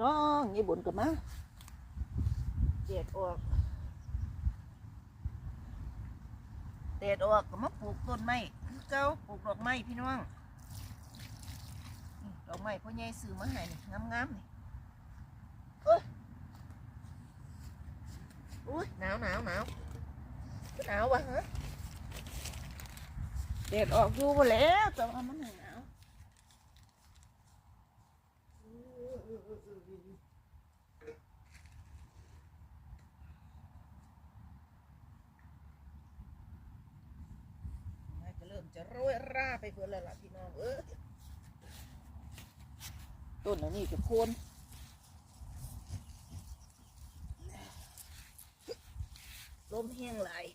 น้องยี่บุญกับมาเด็ดออกเด็ดออกก็มาปลูกต้นไม้คือเจ้าปลูกดอกไม้พี่น้องดอกไม้พ่อใหญ่ซื้อมาให้นี่งามๆนี่เอ้ยอุ้ยหนาวหนาวหนาวหนาววะฮะเด็ดออกอยู่บ่แล้วแต่ว่ามันหนาว น่าจะเริ่มจะโรยราไปเพื่อนแล้วล่ะพี่น้องเออต้นอันนี้จะโคนลมแห้งไหลาย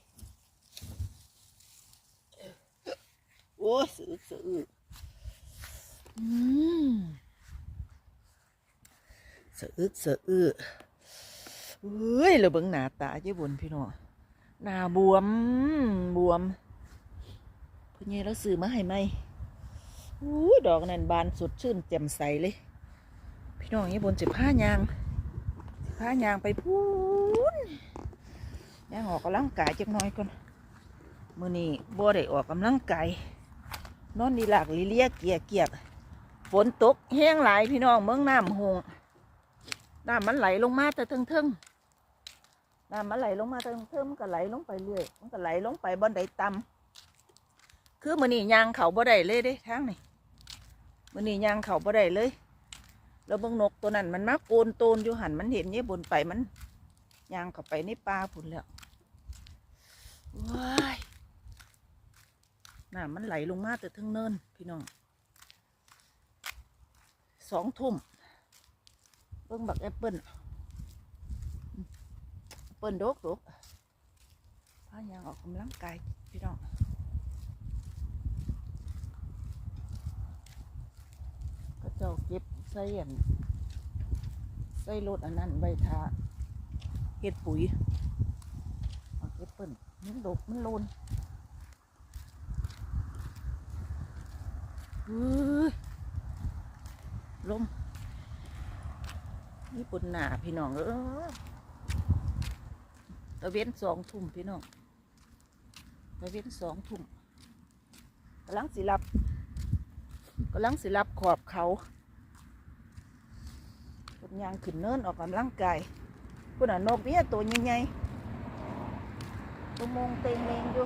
โอ้ยสือสืออืมสะอึกสะอึกเฮ้ยเราเบิ่งหน้าตาเจ้าบุญพี่น้องหน้าบวมบวมพอเงี้เราซื้อมาให้ไหมอู้ดอกนั่นบานสดชื่นแจ่มใสเลย พี่น้องนี่บนสิผ้ายางสิผ้ายางไปพูนยางออกกำลังกายจักหน่อยก่อนมือนี้บ่ได้ออกกำลังกายนอนดีหลากลีเลียเกียเกียกฝนตกแห้งหลายพี่น้องเมืองน้ำหง น้ำมันไหลลงมาแต่เทิงๆน้ำมันไหลลงมาแต่เทิงๆมันก็ไหลลงไปเรื่อยมันก็ไหลลงไปบนใดต่ำคือมือนี่ยางเขาบ่ได้เลยเด้ทางนี่มือนี่ยางเขาบ่ได้เลย แล้วเบิ่งนกตัวนั้นมันมาโกนโตนอยู่หันมันเห็นเนี่ยบนไปมันยางเข้าไปในป่าพุ่นแล้วว้ายน่ะมันไหลลงมาแต่ทั้งเนินพี่น้องสองทุ่ม เบิ่งบักแอปเปิ้ลแอปเปิ้ลดกดกพายางออกกำลังกายพี่น้องก็เจ้าเก็บใส่อันใส่รถอันนั้นใบทาเฮ็ดปุ๋ยเอาเก็บเปิ้นมันดกมันโลนเฮ้ยลม นี่ปุ่นหนาพี่น้องเออตะเว้นสองทุ่มพี่น้องตะเว้นสองทุ่มกำลังสิหลับกำลังสิรับขอบเขาคนยางขึ้นเนินออกกำลังกายคุณอะนกเนี่ยตัวใหญ่ๆตัวมงเต็งเลงอยู่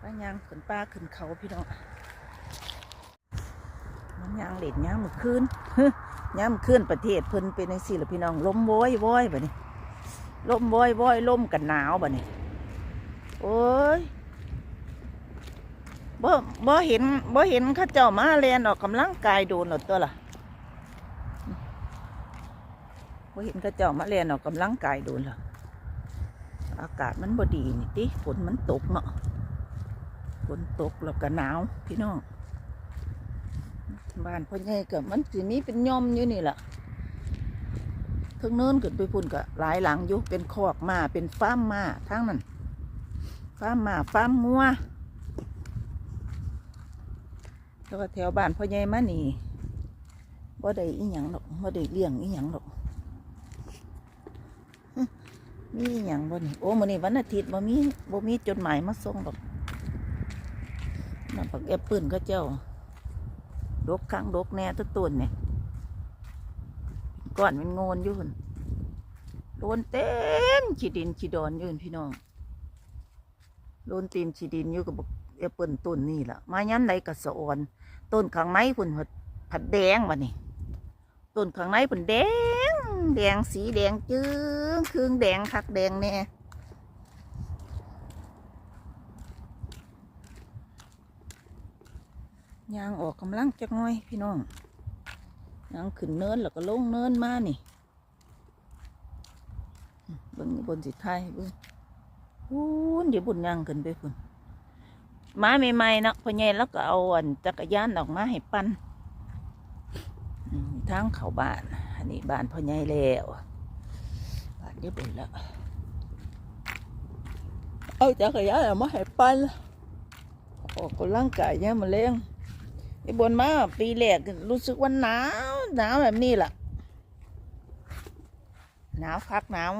ป้ายางขึ้นป้าขึ้นเขาพี่น้องมันยางเหล็ดยางมือคืนย้ำขึ้นประเทศเพิ่นเป็นจังซี่ล่ะพี่น้องลมโวยโวยแบัดนี้ลมโวยโวยลมกันหนาวแบัดนี้โอ้ยบ่บ่เห็นบ่เห็นข้าเจ้ามาเรียนออกกำลังกายโดนหรอตัวล่ะบ่เห็นข้าเจ้ามาเรียนออกกำลังกายโดนหรอ อากาศมันบดีนี่ติฝนมันตกเนาะฝนตกแล้วก็หนาวพี่น้องบ้านพ่อใหญ่ก็มันสิมีเป็นย่อมอยู่นี่แหละทั้งเนินขึ้นไปพุ่นก็หลายหลังอยู่เป็นคอกมาเป็นฟ้ามมาทั้งนั้นฟ้ามมาฟ้ามงัวแล้วก็แถวบ้านพ่อใหญ่มานี่บ่ได้อีหยังหรอกบ่ได้เลี้ยงอีหยังหรอก มีอีหยังบ่นี่โอ้มื้อนี้วันอาทิตย์บ่มีบ่มีจดหมายมาส่งดอกนั่นปักแอปเปิ้ลเขาเจ้าดกครั้งดกแน่ตัวต้นเนี่ยก่อนมันโงนอยู่นโดนเต็มขีดินขีดอนอยู่หั่นพี่น้องโดนตีนขีดินอยู่กับบักแอปเปิลต้นนี่ล่ะมาย้ำไหนกับสะออนต้นข้างในพุ่นผัดผัดแดงวะนี่ต้นข้างในพุ่นแดง แดงสีแดงจื้อครึ่งแดงคักแดงแน่ยางออกกำลังจักหน่อยพี่น้องยางขึ้นเนินแล้วก็ลงเนินมานี่เบิ่งนี่บนสิไทยเบิ่งพูนเดี๋ยวบุญยางขึ้นไปพุ่นมาใหม่ๆนะพ่อใหญ่แล้วก็เอาอันจักรยานออกมาให้ปั่นทางเขาบ้าน อันนี้บ้านพ่อใหญ่แล้วบ้านเยวบุญแล้วเอาจักรยานเอามาให้ปั่นออกกำลังกายเนี่ยมาเลี้ยงไอ้บนมาปีแรกรู้สึกว่าหนาวหนาวแบบนี้ล่ะหนาวคักหนาว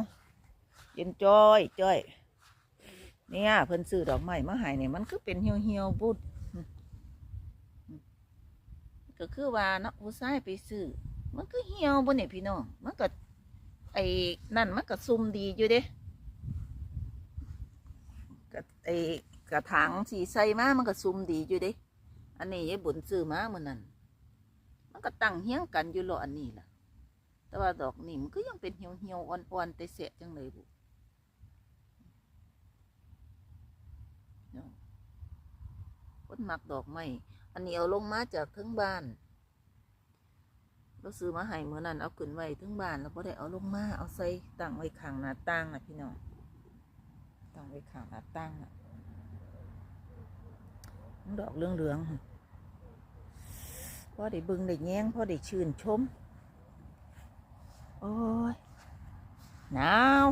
เย็นจ้อยจ้อยเนี่ยเพิ่นซื้อดอกไม้มาให้เนี่ยมันก็เป็นเหี่ยวเหี่ยวๆบุดก็คือว่าเนาะผู้ชายไปซื้อ มันก็เหี่ยวบ่เนี่ยพี่น้อง มันก็ ไอ้นั่นมันก็ซุ่มดีอยู่เด้ก็ไอ้กระถางสีใสมามันก็ซุ่มดีอยู่เด้ อันนี้ยายบุญซื้อมาเมื่อนั้น มันก็ตั้งเฮี้ยงกันอยู่หรออันนี้ล่ะ แต่ว่าดอกนี่มันก็ยังเป็นเหี่ยวเหี่ยวๆอ่อนๆแต่เสียจังเลยบุเนาะคนมักดอกไม้ อันนี้เอาลงมาจากทั้งบ้าน เราซื้อมาให้เมื่อนั้นเอาขึ้นไว้ทั้งบ้านแล้วก็ได้เอาลงมาเอาใส่ตั้งไว้ข้างหน้าต่างนะพี่น้องตั้งไว้ข้างหน้าต่างนะดอกเหลืองๆหั่นพอได้บิ่งได้แย้งพอได้ชื่นชม โอ้ยหนาว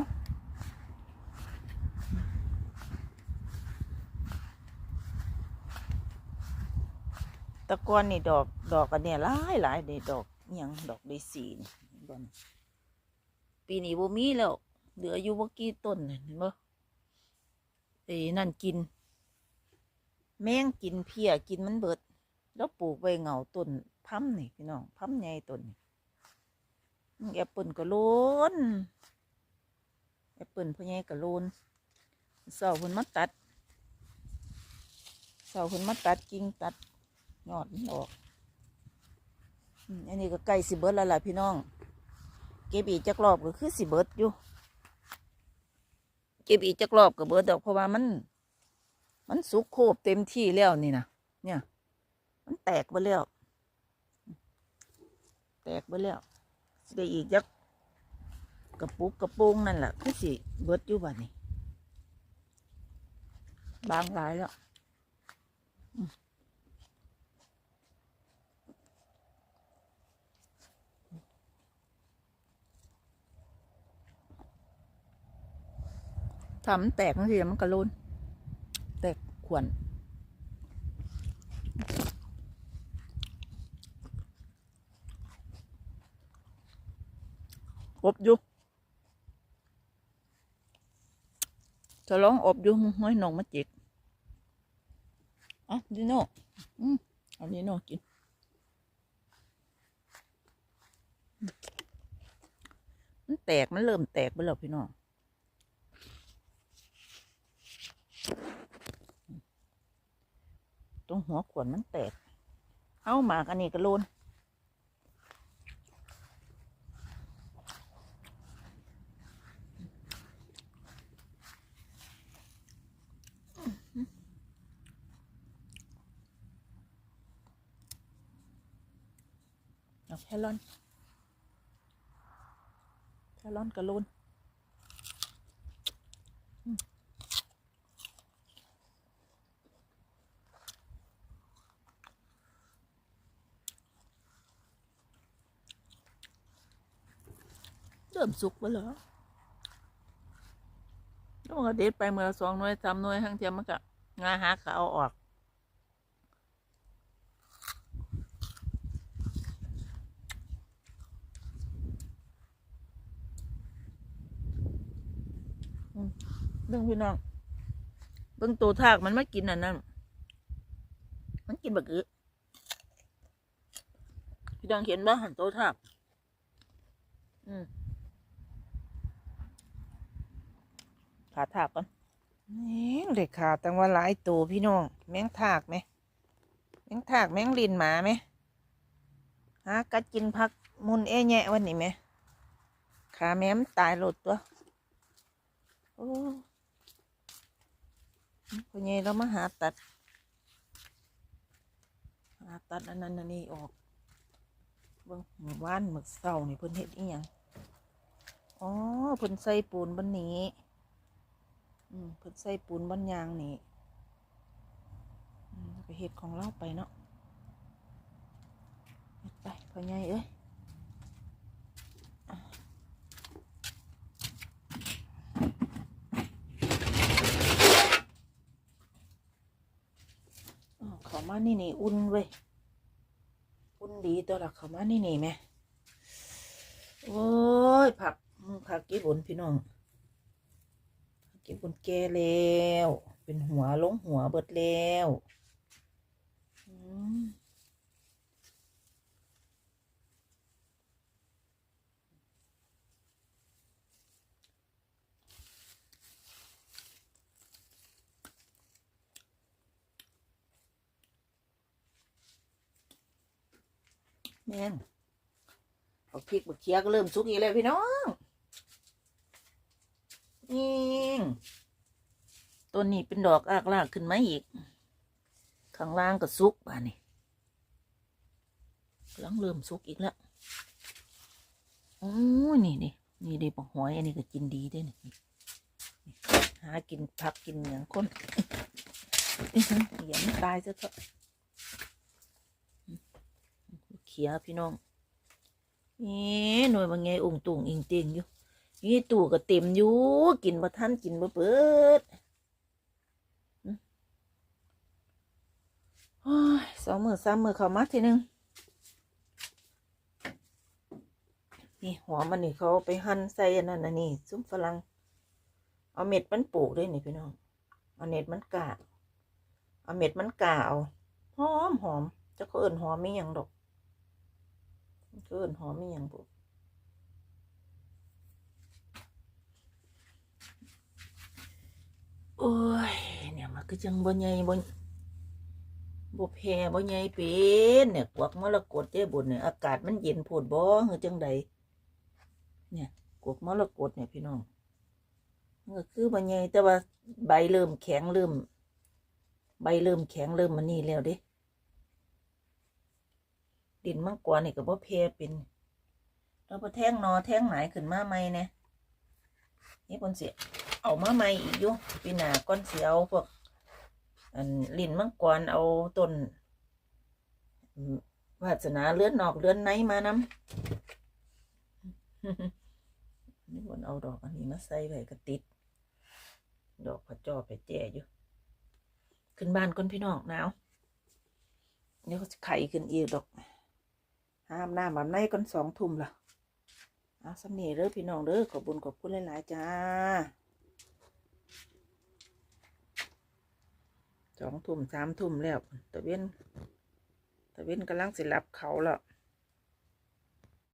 ตะกอนนี่ดอกดอกกันเนี่ยหลายหลายเดดอก ยังดอกเดซีนบอนปีนี้บ่มีแล้ว เหลืออยู่บ่กี่ต้นเห็นบ่ไอ้นั่นกิน แมงกินเพียกินมันเบิด แล้วปลูกไว้เหงาต้นพัมนี่พี่น้องพัมใหญ่ต้นแอปเปิลก็โลนแอปเปิลพ่อใหญ่ก็โลนเสาเพิ่นมาตัดเสาเพิ่นมาตัดกิ่งตัดยอดมันออก อันนี้ก็ใกล้สิเบิร์ดแล้วล่ะพี่น้อง เก็บอีกจักรอบก็คือสิเบิร์ดอยู่ เก็บอีกจักรอบก็เบิร์ดดอกเพราะว่ามัน มันสุกโคบเต็มที่แล้วนี่นะเนี่ย มันแตกไปแล้ว แตกไปแล้วสิได้อีกจักกระปุกกระโปงนั่นแหละคือสิเบิร์ดอยู่บัดนี้บางหลายแล้ว มทำมันแตกบางทีมันกระโลนแตกขวนอบอยู่จะลองอบอยู่ห้อยหนองมาจิกอะดิโน่อืมเอาดิโน่กินมันแตก มันเริ่มแตกไปแล้วพี่น้อง ตรงหัวขวดมันแตก เอาหมากอันนี้กระโลนเอาแครอนแครอนกระโลน ริ่มสุกไปแล้วแล้วมันก็เด็ดไปเมื่อสองหน่วยสามหน่วยทั้งเทียมมันก็งาหักก็เอาออกเรื่องพี่น้องเบิ่งตัวทากมันไม่กินอันนั้น มันกินบักอึพี่น้องเห็นบ่หันตัวทาก อืม ขาทากก่อนนี่เด็กขาตั้งว่าหลายตัวพี่น้อง แมงทากไหม แมงทากแมงลินหมาไหมหากัดกินพักมุนเอแยะวันนี้ไหม ขาแม้มตายหลดตัว โอ้พ่อใหญ่เรามาหาตัด หาตัดอันนั้นอันนี้ออกเบิ่งหมู่บ้านหมึกเศร้านี่เพิ่นเฮ็ดอีหยังอ๋อเพิ่นใส่ปูนบนนี้ อืมเพิ่นใส่ปูนบนยางนี่ก็เห็ดของเล่าไปเนาะไปพอใหญ่เอ้ยขามานี่นี่อุ่นเว้ย อุ่นดีตัวหลักขามานี่นี่หมโอ้ย ผักผักกี่บุญพี่น้อง กกี่บนแก่แล้ว เป็นหัวลงหัวเบิดแล้วแม่งเอาพริกบักเคียก็เริ่มสุกอีกแล้วพี่น้องนี่ ต้นนี้เป็นดอกอากลากขึ้นมาอีก ข้างล่างก็สุกบ้านี่กำลังเริ่มสุกอีกแล้วโอ้ยนี่นี่นี่ด็บักหอย อันนี้ก็กินดีด้วยนี่หากินผักกินอย่างคนอย่ามันตายซะเถอะเขียพี่น้องนี่หน่วยบางไงองตุงอิงเตียงอยู่ นี่ตู่ก็เต็มอยู่กินบ่ทันกินบ่เปิดอืมโอ้ยสองมือสามมือเขามาทีหนึงนี่หัวมันนี่เขาไปหั่นใส่อันนั้นอันนี้ซุ้มฝรั่งเอาเม็ดมันปลูกด้วยนี่พี่น้องเอาเม็ดมันกาเอาเม็ดมันกาเอาหอมหอมเจะเขาเอิ่นหอมไม่ยังดอกเขาเอิ่นหอมไม่ยังปุ๊โอ้ย ก็จังบ่ใหญ่บ่บ่แพ้บ่ใหญ่เป็นเนี่ยกวักมรกตเจ้บุญเนี่ยอากาศมันเย็นโพดบ่คือจังใดเนี่ยกวักมรกตเนี่ยพี่น้องก็คือบ่ใหญ่แต่ว่าใบเริ่มแข็งเริ่ม ใบเริ่มแข็งเริ่มมันนี่แล้วเด้ดินมังกรนี่ก็บ่เพเป็นเราพอแท่งนอแท่งไหนขึ้นมาใหม่เนี่ยนี่ปนเสียเอามาใหม่อีกอยู่ปีหน้าก้อนเสียวพวก อันลิ้นมังกรเอาต้นวาสนาเลื่อนนอกเลื่อนในมานำนี่บนเอาดอกอันนี้มาใส่ไว้ก็ติด ดอกพระจอไปแจ่อยู่ ขึ้นบ้านก่อนพี่น้องหนาวเดี๋ยวเขาจะไข่ขึ้นอีกดอกห้ามหน้ำแบบในก่อนสองทุ่มละเอาสำเนีเด้อพี่น้องเด้อขอบบุญขอบคุณหลายๆจ้า สองทุ่มสามทุ่มแล้วตะเวนตะเวนกำลังสิรับเขาแล้ว